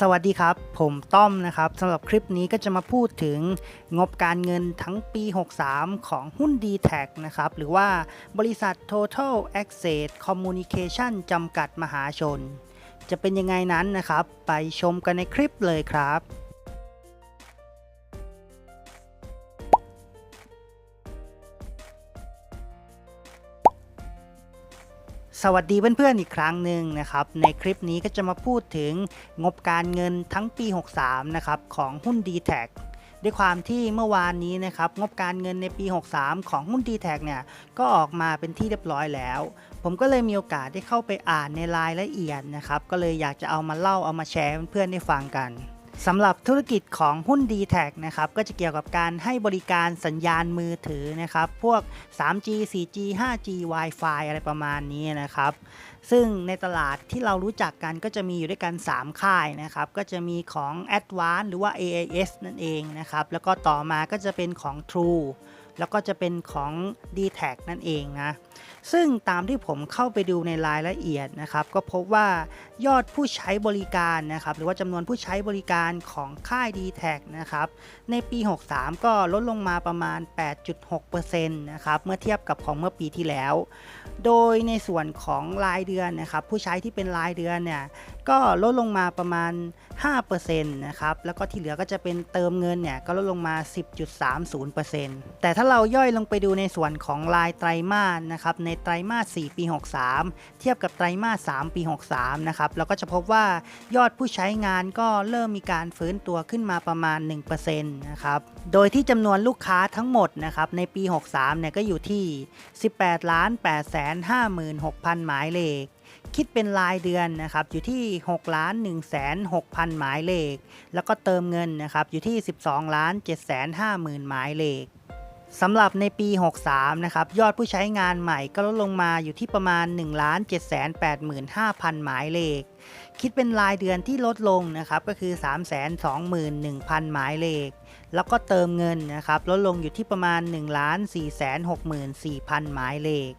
สวัสดีครับ ผมต้อมนะครับสำหรับคลิปนี้ก็จะมาพูดถึงงบการเงินทั้งปี 63 ของหุ้น d t แทนะครับ หรือว่าบริษัท Total Access Communication จำกัดมหาชน จะเป็นยังไงนั้นนะครับ ไปชมกันในคลิปเลยครับ สวัสดีเพื่อนๆอีกครั้งหนึ่งนะครับ ในคลิปนี้ก็จะมาพูดถึงงบการเงินทั้งปี 63 นะครับ ของหุ้น d t แทด้วยความที่เมื่อวานนี้นะครับ งบการเงินในปี 63 ของหุ้น d t แทเนี่ยก็ออกมาเป็นที่เรียบร้อยแล้ว ผมก็เลยมีโอกาสได้เข้าไปอ่านในรายละเอียดนะครับ ก็เลยอยากจะเอามาเล่าเอามาแชร์เพื่อนๆได้ฟังกัน สำหรับธุรกิจของหุ้น d t แทนะครับก็จะเกี่ยวกับการให้บริการสัญญาณมือถือนะครับ พวก 3G 4G 5G Wi-Fi อะไรประมาณนี้นะครับ ซึ่งในตลาดที่เรารู้จักกันก็จะมีอยู่ด้วยกัน 3 ค่ายนะครับ ก็จะมีของ a d v a n c e หรือว่า AIS นั่นเองนะครับ แล้วก็ต่อมาก็จะเป็นของ True แล้วก็จะเป็นของ d t แทนั่นเองนะ ซึ่งตามที่ผมเข้าไปดูในรายละเอียดนะครับ ก็พบว่ายอดผู้ใช้บริการนะครับ หรือว่าจำนวนผู้ใช้บริการของค่าย d t แทนะครับ ในปี 63 ก็ลดลงมาประมาณ 8.6%นะครับ เมื่อเทียบกับของเมื่อปีที่แล้ว โดยในส่วนของรายเดือนนะครับ ผู้ใช้ที่เป็นรายเดือนเนี่ยก็ลดลงมาประมาณ 5%นะครับ แล้วก็ที่เหลือก็จะเป็นเติมเงินเนี่ย ก็ลดลงมา 10.30%แต่ถ้าเราย่อยลงไปดูในส่วนของรายไตรมาสนะครับ ในไตรมาส 4 ปี 63 เทียบกับไตรมาส 3 ปี 63 นะครับ เราก็จะพบว่ายอดผู้ใช้งานก็เริ่มมีการฟื้นตัวขึ้นมาประมาณ 1%นะครับ โดยที่จำนวนลูกค้าทั้งหมดนะครับ ในปี 63 เนี่ยก็อยู่ที่ 18,856,000 หมายเลข คิดเป็นรายเดือนนะครับอยู่ที่ 6 ล้าน1แสน6,000 หมายเลข แล้วก็เติมเงินนะครับอยู่ที่ 12 ล้าน7แสน50,000 หมายเลขสำหรับในปี 63 นะครับ ยอดผู้ใช้งานใหม่ก็ลดลงมาอยู่ที่ประมาณ 1 7 8 5 0 0 0 หมายเลข คิดเป็นรายเดือนที่ลดลงนะครับ ก็คือ 3 2 1 0 0 0 หมายเลข แล้วก็เติมเงินนะครับ ลดลงอยู่ที่ประมาณ 1 4 6 4 0 0 0 หมายเลข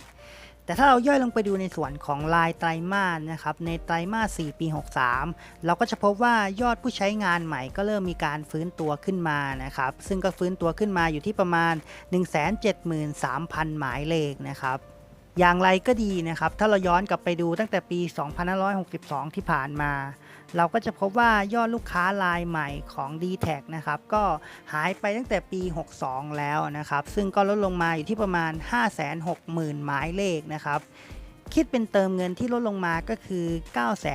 แต่ถ้าเราย่อยลงไปดูในส่วนของรายไตรมาสนะครับ ในไตรมาส 4 ปี 63 เราก็จะพบว่ายอดผู้ใช้งานใหม่ก็เริ่มมีการฟื้นตัวขึ้นมานะครับ ซึ่งก็ฟื้นตัวขึ้นมาอยู่ที่ประมาณ 173,000 หมายเลขนะครับอย่างไรก็ดีนะครับ ถ้าเราย้อนกลับไปดูตั้งแต่ปี 2562 ที่ผ่านมา เราก็จะพบว่ายอดลูกค้ารายใหม่ของ d t แทนะครับก็หายไปตั้งแต่ปี 62 แล้วนะครับซึ่งก็ลดลงมาอยู่ที่ประมาณ 560,000 หมายเลขนะครับคิดเป็นเติมเงินที่ลดลงมาก็คือ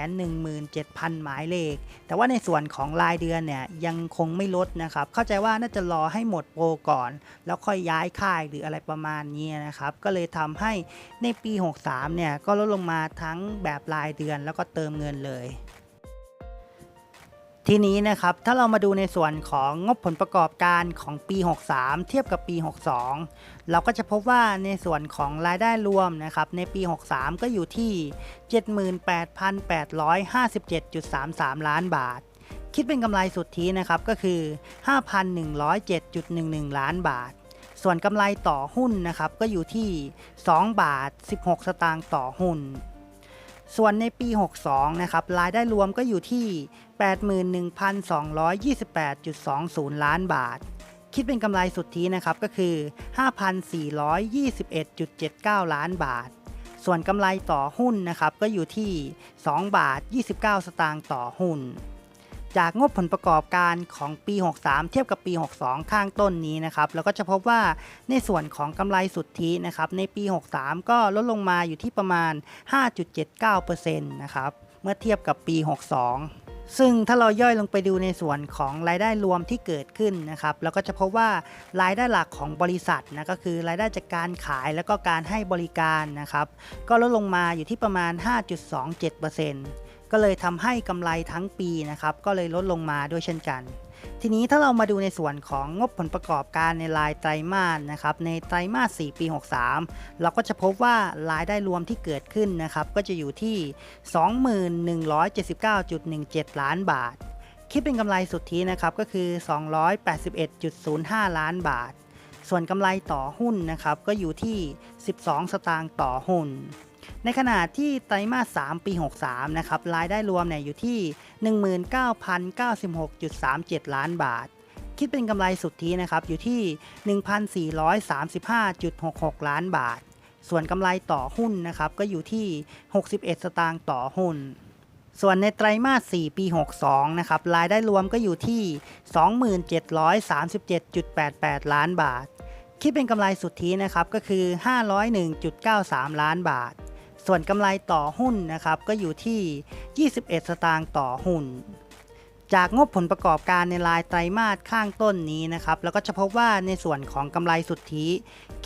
917,000 หมายเลข แต่ว่าในส่วนของรายเดือนเนี่ยยังคงไม่ลดนะครับ เข้าใจว่าน่าจะรอให้หมดโปรก่อน แล้วค่อยย้ายค่ายหรืออะไรประมาณนี้นะครับ ก็เลยทำให้ในปี 63 เนี่ยก็ลดลงมาทั้งแบบรายเดือนแล้วก็เติมเงินเลย ทีนี้นะครับถ้าเรามาดูในส่วนของงบผลประกอบการของปี 63 เทียบกับปี 62 เราก็จะพบว่าในส่วนของรายได้รวมนะครับในปี 63 ก็อยู่ที่ 78,857.33 ล้านบาท คิดเป็นกำไรสุทธินะครับก็คือ 5,107.11 ล้านบาท ส่วนกำไรต่อหุ้นนะครับก็อยู่ที่ 2 บาท 16 สตางค์ต่อหุ้น ส่วนในปี 62 นะครับรายได้รวมก็อยู่ที่ 81,228.20 ล้านบาท คิดเป็นกำไรสุทธินะครับก็คือ 5,421.79 ล้านบาท ส่วนกำไรต่อหุ้นนะครับก็อยู่ที่ 2 บาท 29 สตางค์ต่อหุ้น จากงบผลประกอบการของปี 63 เทียบกับปี 62 ข้างต้นนี้นะครับเราก็จะพบว่าในส่วนของกำไรสุทธินะครับในปี 63 ก็ลดลงมาอยู่ที่ประมาณ 5.79%นะครับเมื่อเทียบกับปี 62 ซึ่งถ้าเราย่อยลงไปดูในส่วนของรายได้รวมที่เกิดขึ้นนะครับเราก็จะพบว่ารายได้หลักของบริษัทนะก็คือรายได้จากการขายแล้วก็การให้บริการนะครับ ก็ลดลงมาอยู่ที่ประมาณ 5.27%ก็เลยทำให้กำไรทั้งปีนะครับ ก็เลยลดลงมาด้วยเช่นกัน ทีนี้ถ้าเรามาดูในส่วนของงบผลประกอบการในรายไตรมาสนะครับในไตรมาส 4 ปี 63 เราก็จะพบว่ารายได้รวมที่เกิดขึ้นนะครับก็จะอยู่ที่ 2179.17 ล้านบาท คิดเป็นกำไรสุทธินะครับก็คือ 281.05 ล้านบาท ส่วนกำไรต่อหุ้นนะครับก็อยู่ที่ 12 สตางค์ต่อหุ้น ในขณะที่ไตรมาส 3 ปี 63 นะครับ รายได้รวมเนี่ยอยู่ที่ 19,096.37 ล้านบาท คิดเป็นกำไรสุทธินะครับ อยู่ที่ 1,435.66 ล้านบาท ส่วนกำไรต่อหุ้นนะครับ ก็อยู่ที่ 61 สตางค์ต่อหุ้น ส่วนในไตรมาส 4 ปี 62 นะครับ รายได้รวมก็อยู่ที่ 2737.88 ล้านบาทคิดเป็นกำไรสุทธินะครับก็คือ 501.93 ล้านบาท ส่วนกำไรต่อหุ้นนะครับก็อยู่ที่ 21 สตางค์ต่อหุ้น จากงบผลประกอบการในรายไตรมาสข้างต้นนี้นะครับแล้วก็จะพบว่าในส่วนของกำไรสุทธิ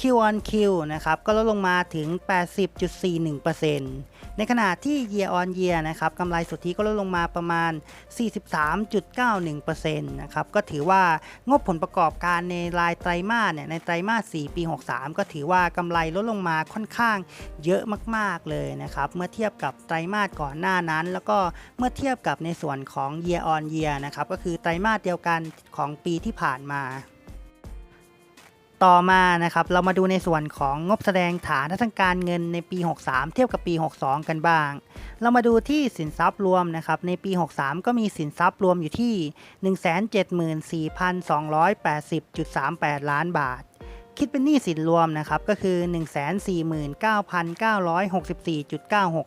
Q on Q นะครับก็ลดลงมาถึง 80.41%ในขณะที่ Year on Year นะครับกำไรสุทธิก็ลดลงมาประมาณ 43.91%นะครับก็ถือว่างบผลประกอบการในรายไตรมาสเนี่ยในไตรมาส 4 ปี 63 ก็ถือว่ากำไรลดลงมาค่อนข้างเยอะมาก ๆ เลยนะครับเมื่อเทียบกับไตรมาสก่อนหน้านั้น แล้วก็เมื่อเทียบกับในส่วนของ Year on Year นะครับก็คือไตรมาสเดียวกันของปีที่ผ่านมา ต่อมานะครับเรามาดูในส่วนของงบแสดงฐานทางการเงินในปี 63 เทียบกับปี 62 กันบ้าง เรามาดูที่สินทรัพย์รวมนะครับในปี 63 ก็มีสินทรัพย์รวมอยู่ที่ 174,280.38 ล้านบาทคิดเป็นหนี้สินรวมนะครับก็คือ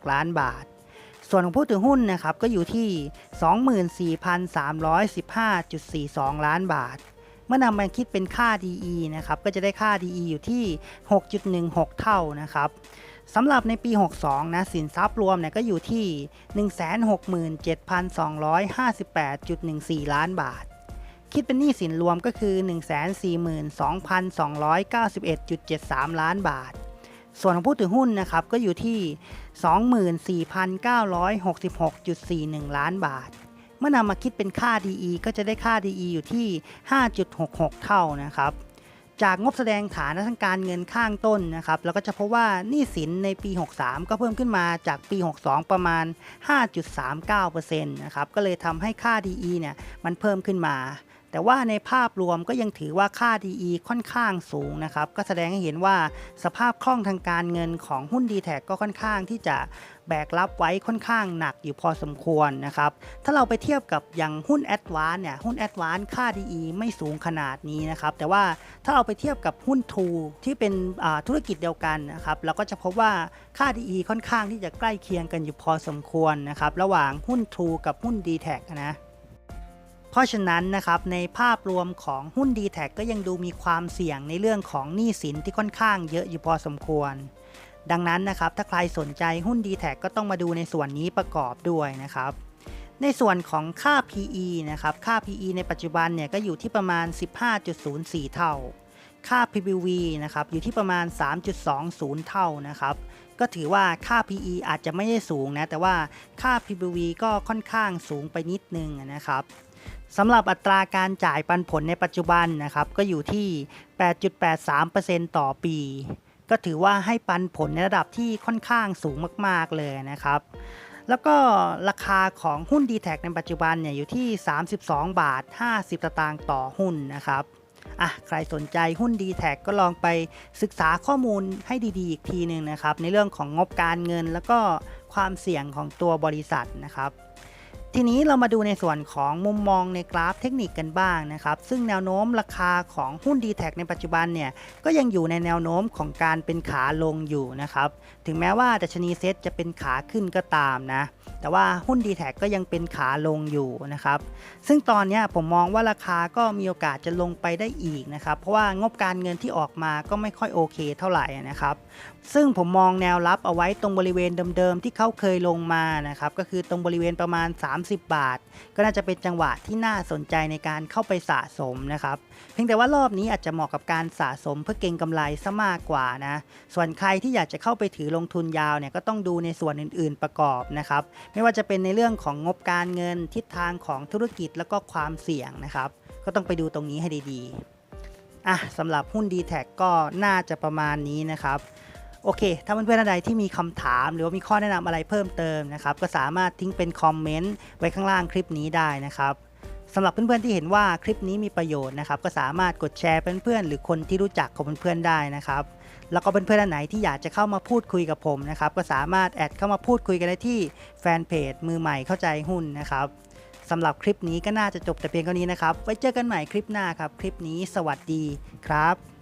149,964.96 ล้านบาท ส่วนของผู้ถือหุ้นนะครับก็อยู่ที่ 24,315.42 ล้านบาท เมื่อนำมาคิดเป็นค่า DE นะครับก็จะได้ค่า DE อยู่ที่ 6.16 เท่านะครับสำหรับในปี 62 นะ สินทรัพย์รวมเนี่ยก็อยู่ที่ 167,258.14 ล้านบาท คิดเป็นหนี้สินรวมก็คือ 142,291.73 ล้านบาท ส่วนของผู้ถือหุ้นนะครับก็อยู่ที่ 24,966.41 ล้านบาท เมื่อนำมาคิดเป็นค่า DE ก็จะได้ค่า DE อยู่ที่ 5.66 เท่านะครับจากงบแสดงฐานทางการเงินข้างต้นนะครับแล้วก็จะพบว่าหนี้สินในปี 63 ก็เพิ่มขึ้นมาจากปี 62 ประมาณ 5.39%นะครับก็เลยทำให้ค่า DE เนี่ยมันเพิ่มขึ้นมา แต่ว่าในภาพรวมก็ยังถือว่าค่า DE ค่อนข้างสูงนะครับ ก็แสดงให้เห็นว่าสภาพคล่องทางการเงินของหุ้น d t แทก็ค่อนข้างที่จะแบกรับไว้ค่อนข้างหนักอยู่พอสมควรนะครับ ถ้าเราไปเทียบกับอย่างหุ้น a d v a n c e เนี่ย หุ้น a d v a n c e ค่า DE ไม่สูงขนาดนี้นะครับ แต่ว่าถ้าเราไปเทียบกับหุ้น True ที่เป็นธุรกิจเดียวกันนะครับเราก็จะพบว่าค่า DE ค่อนข้างที่จะใกล้เคียงกันอยู่พอสมควรนะครับ ระหว่างหุ้น True กับหุ้น d t แทนะ ราะฉะนั้นนะครับในภาพรวมของหุ้น d t แทก็ยังดูมีความเสี่ยงในเรื่องของหนี้สินที่ค่อนข้างเยอะอยู่พอสมควร ดังนั้นนะครับถ้าใครสนใจหุ้น d t แทก็ต้องมาดูในส่วนนี้ประกอบด้วยนะครับในส่วนของค่า PE นะครับ ค่า PE ในปัจจุบันเนี่ยก็อยู่ที่ประมาณ 15.04 เท่า ค่า PBV นะครับ อยู่ที่ประมาณ 3.20 เท่านะครับ ก็ถือว่าค่า PE อาจจะไม่ได้สูงนะ แต่ว่าค่า PBV ก็ค่อนข้างสูงไปนิดนึงนะครับ สำหรับอัตราการจ่ายปันผลในปัจจุบันนะครับก็อยู่ที่ 8.83%ต่อปี ก็ถือว่าให้ปันผลในระดับที่ค่อนข้างสูงมาก ๆ เลยนะครับ แล้วก็ราคาของหุ้น d t แทในปัจจุบันเนี่ยอยู่ที่ 32 บาท 50สตางค์ต่อหุ้นนะครับอะใครสนใจหุ้น d t แทก็ลองไปศึกษาข้อมูลให้ดี ๆ อีกทีหนึ่งนะครับ ในเรื่องของงบการเงินแล้วก็ความเสี่ยงของตัวบริษัทนะครับ ทีนี้เรามาดูในส่วนของมุมมองในกราฟเทคนิคกันบ้างนะครับซึ่งแนวโน้มราคาของหุ้น d t แทในปัจจุบันเนี่ยก็ยังอยู่ในแนวโน้มของการเป็นขาลงอยู่นะครับถึงแม้ว่าดัชนีเซ็ตจะเป็นขาขึ้นก็ตามนะแต่ว่าหุ้น d t แทก็ยังเป็นขาลงอยู่นะครับซึ่งตอนนี้ผมมองว่าราคาก็มีโอกาสจะลงไปได้อีกนะครับเพราะว่างบการเงินที่ออกมาก็ไม่ค่อยโอเคเท่าไหร่นะครับ ซึ่งผมมองแนวรับเอาไว้ตรงบริเวณเดิมๆที่เขาเคยลงมานะครับก็คือตรงบริเวณประมาณ 30 บาท ก็น่าจะเป็นจังหวะที่น่าสนใจในการเข้าไปสะสมนะครับเพียงแต่ว่ารอบนี้อาจจะเหมาะกับการสะสมเพื่อเก็งกำไรซะมากกว่านะส่วนใครที่อยากจะเข้าไปถือลงทุนยาวเนี่ยก็ต้องดูในส่วนอื่นๆประกอบนะครับไม่ว่าจะเป็นในเรื่องของงบการเงินทิศทางของธุรกิจแล้วก็ความเสี่ยงนะครับก็ต้องไปดูตรงนี้ให้ดีๆอะสำหรับหุ้น d t แทก็น่าจะประมาณนี้นะครับ โอเค ถ้าเพื่อนๆท่านใดที่มีคำถามหรือว่ามีข้อแนะนำอะไรเพิ่มเติมนะครับ ก็สามารถทิ้งเป็นคอมเมนต์ไว้ข้างล่างคลิปนี้ได้นะครับสำหรับเพื่อนๆที่เห็นว่าคลิปนี้มีประโยชน์นะครับ ก็สามารถกดแชร์เพื่อนๆหรือคนที่รู้จักของเพื่อนๆได้นะครับ แล้วก็เพื่อนๆอันไหนที่อยากจะเข้ามาพูดคุยกับผมนะครับ ก็สามารถแอดเข้ามาพูดคุยกันได้ที่แฟนเพจมือใหม่เข้าใจหุ้นนะครับสำหรับคลิปนี้ก็น่าจะจบแต่เพียงเท่านี้นะครับ ไว้เจอกันใหม่คลิปหน้าครับ คลิปนี้สวัสดีครับ